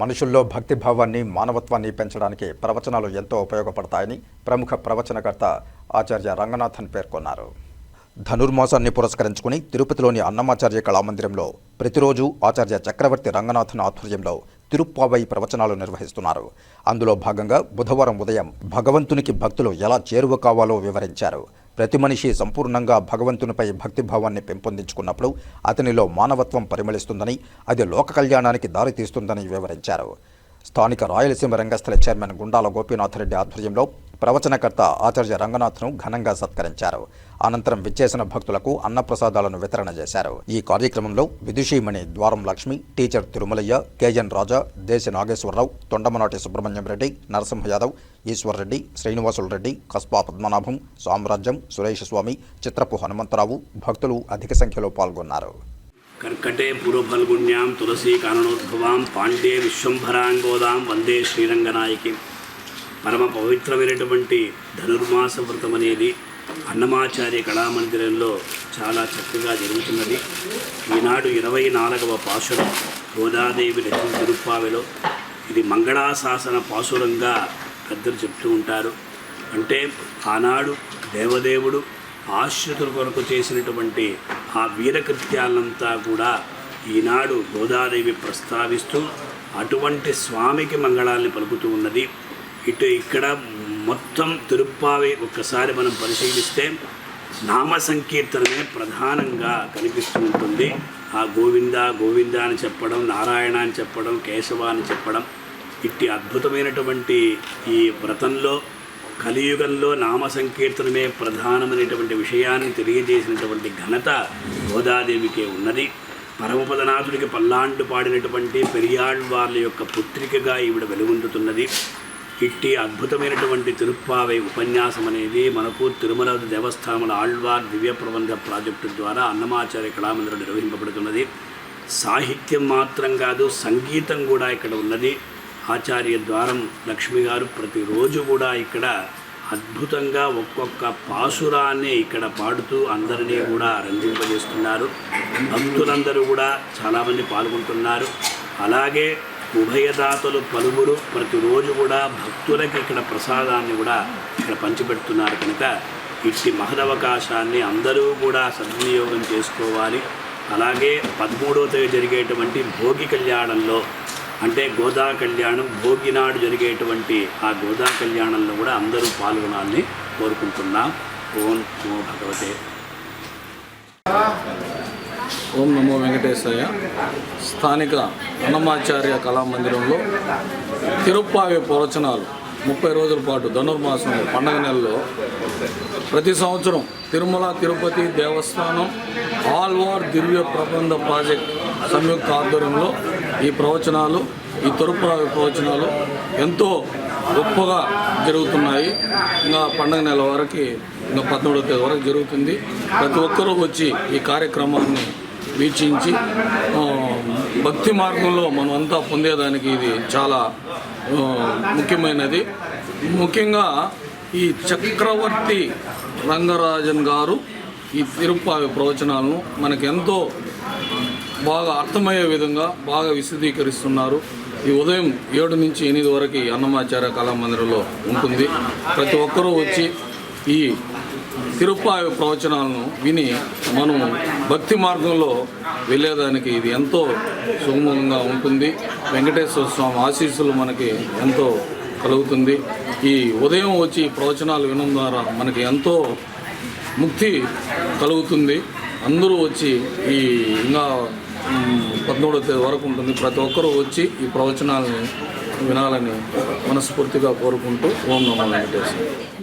మనుషుల్లో భక్తిభావాన్ని మానవత్వాన్ని పెంచడానికి ప్రవచనాలు ఎంతో ఉపయోగపడతాయని ప్రముఖ ప్రవచనకర్త ఆచార్య రంగనాథన్ పేర్కొన్నారు. ధనుర్మాసాన్ని పురస్కరించుకుని తిరుపతిలోని అన్నమాచార్య కళామందిరంలో ప్రతిరోజు ఆచార్య చక్రవర్తి రంగనాథన్ ఆధ్వర్యంలో తిరుప్పావై ప్రవచనాలు నిర్వహిస్తున్నారు. అందులో భాగంగా బుధవారం ఉదయం భగవంతునికి భక్తులు ఎలా చేరువ కావాలో వివరించారు. ప్రతి మనిషి సంపూర్ణంగా భగవంతునిపై భక్తిభావాన్ని పెంపొందించుకున్నప్పుడు అతనిలో మానవత్వం పరిమళిస్తుందని అది లోక కళ్యాణానికి దారితీస్తుందని వివరించారు. స్థానిక రాయలసీమ రంగస్థల చైర్మన్ గుండాల గోపీనాథరెడ్డి ఆధ్వర్యంలో ప్రవచనకర్త ఆచార్య రంగనాథ్ను ఘనంగా సత్కరించారు. అనంతరం విచ్చేసిన భక్తులకు అన్నప్రసాదాలను వితరణ చేశారు. ఈ కార్యక్రమంలో విదుషీమణి Dwaram Lakshmi teacher Tirumalayya K N Raja దేశ నాగేశ్వరరావు తొండమనాటి సుబ్రహ్మణ్యం రెడ్డి నరసింహ యాదవ్ ఈశ్వర్రెడ్డి శ్రీనివాసులు రెడ్డి కస్బా పద్మనాభం సామ్రాజ్యం సురేష్ స్వామి చిత్రపు హనుమంతరావు భక్తులు అధిక సంఖ్యలో పాల్గొన్నారు. కర్కటే పూర్వఫల్గుణ్యాం తులసీ కాననోద్భవాం పాండే విశ్వంభరాంగోదాం వందే శ్రీరంగనాయకి. పరమ పవిత్రమైనటువంటి ధనుర్మాస వ్రతం అనేది అన్నమాచార్య కళామందిరంలో చాలా చక్కగా జరుగుతున్నది. ఈనాడు ఇరవై నాలుగవ పాసురం గోదాదేవి రచన తిరుప్పావిలో. ఇది మంగళాశాసన పాసురంగా పెద్దలు చెప్తూ ఉంటారు. అంటే ఆనాడు దేవదేవుడు ఆశ్రితుల కొరకు చేసినటువంటి ఆ వీరకృత్యాలంతా కూడా ఈనాడు గోదాదేవి ప్రస్తావిస్తూ అటువంటి స్వామికి మంగళాల్ని పలుకుతూ ఉన్నది. ఇటు ఇక్కడ మొత్తం తిరుప్పావి ఒక్కసారి మనం పరిశీలిస్తే నామ సంకీర్తనమే ప్రధానంగా కనిపిస్తూ ఉంటుంది. ఆ గోవింద గోవింద అని చెప్పడం నారాయణ అని చెప్పడం కేశవ అని చెప్పడం ఇట్టి అద్భుతమైనటువంటి ఈ వ్రతంలో కలియుగంలో నామ సంకీర్తనమే ప్రధానమైనటువంటి విషయాన్ని తెలియజేసినటువంటి ఘనత గోదాదేవికే ఉన్నది. పరమపదనాథుడికి పల్లాండు పాడినటువంటి పెరియాళ్వార్ల యొక్క పుత్రికగా ఈవిడ వెలుగొందుతున్నది. ఇట్టి అద్భుతమైనటువంటి తిరుప్పావై ఉపన్యాసం అనేది మనకు తిరుమల దేవస్థానముల ఆళ్వార్ దివ్య ప్రబంధ ప్రాజెక్టు ద్వారా అన్నమాచార్య కళామందిరం నిర్వహింపబడుతున్నది. సాహిత్యం మాత్రం కాదు సంగీతం కూడా ఇక్కడ ఉన్నది. ఆచార్య ద్వారం లక్ష్మి గారు ప్రతిరోజు కూడా ఇక్కడ అద్భుతంగా ఒక్కొక్క పాసురాన్ని ఇక్కడ పాడుతూ అందరినీ కూడా రంజింపజేస్తున్నారు. భక్తులందరూ కూడా చాలామంది పాల్గొంటున్నారు. అలాగే ఉభయదాతలు పలువురు ప్రతిరోజు కూడా భక్తులకి ఇక్కడ ప్రసాదాన్ని కూడా ఇక్కడ పంచిపెడుతున్నారు కనుక ఇట్టి మహదవకాశాన్ని అందరూ కూడా సద్వినియోగం చేసుకోవాలి. అలాగే పదమూడవ తేదీ జరిగేటువంటి భోగి కళ్యాణంలో అంటే గోదా కళ్యాణం భోగి నాడు జరిగేటువంటి ఆ గోదా కళ్యాణంలో కూడా అందరూ పాల్గొనాలని కోరుకుంటున్నాం. ఓం నమో భగవతే. ఓం నమో వెంకటేశయ్య. స్థానిక అన్నమాచార్య కళామందిరంలో తిరుప్పావి ప్రవచనాలు. ముప్పై రోజుల పాటు ధనుర్మాసం పండగ నెలలో ప్రతి సంవత్సరం తిరుమల తిరుపతి దేవస్థానం ఆల్వార్ దివ్య ప్రబంధ ప్రాజెక్ట్ సంయుక్త ఆధ్వర్యంలో ఈ ప్రవచనాలు ఈ తిరుప్పావి ప్రవచనాలు ఎంతో గొప్పగా జరుగుతున్నాయి. ఇంకా పండగ నెల వరకు ఇంకా పద్మూడవ తేదీ వరకు జరుగుతుంది. ప్రతి ఒక్కరూ వచ్చి ఈ కార్యక్రమాన్ని వీక్షించి భక్తి మార్గంలో మనం అంతా పొందేదానికి ఇది చాలా ముఖ్యమైనది. ముఖ్యంగా ఈ చక్రవర్తి రంగరాజన్ గారు ఈ తిరుప్పావి ప్రవచనాలను మనకు ఎంతో బాగా అర్థమయ్యే విధంగా బాగా విశదీకరిస్తున్నారు. ఈ ఉదయం ఏడు నుంచి ఎనిమిది వరకు అన్నమాచార్య కళామందిరంలో ఉంటుంది. ప్రతి ఒక్కరూ వచ్చి ఈ తిరుపాయ ప్రవచనాలను విని మనం భక్తి మార్గంలో వెళ్ళేదానికి ఇది ఎంతో సుగమంగా ఉంటుంది. వెంకటేశ్వర స్వామి ఆశీస్సులు మనకి ఎంతో కలుగుతుంది. ఈ ఉదయం వచ్చి ప్రవచనాలు వినడం ద్వారా మనకి ఎంతో ముక్తి కలుగుతుంది. అందరూ వచ్చి ఈ ఇంకా పద్మూడవ తేదీ వరకు ఉంటుంది. ప్రతి ఒక్కరూ వచ్చి ఈ ప్రవచనాలని వినాలని మనస్ఫూర్తిగా కోరుకుంటూ ఓం నమో వెంకటేశ్వర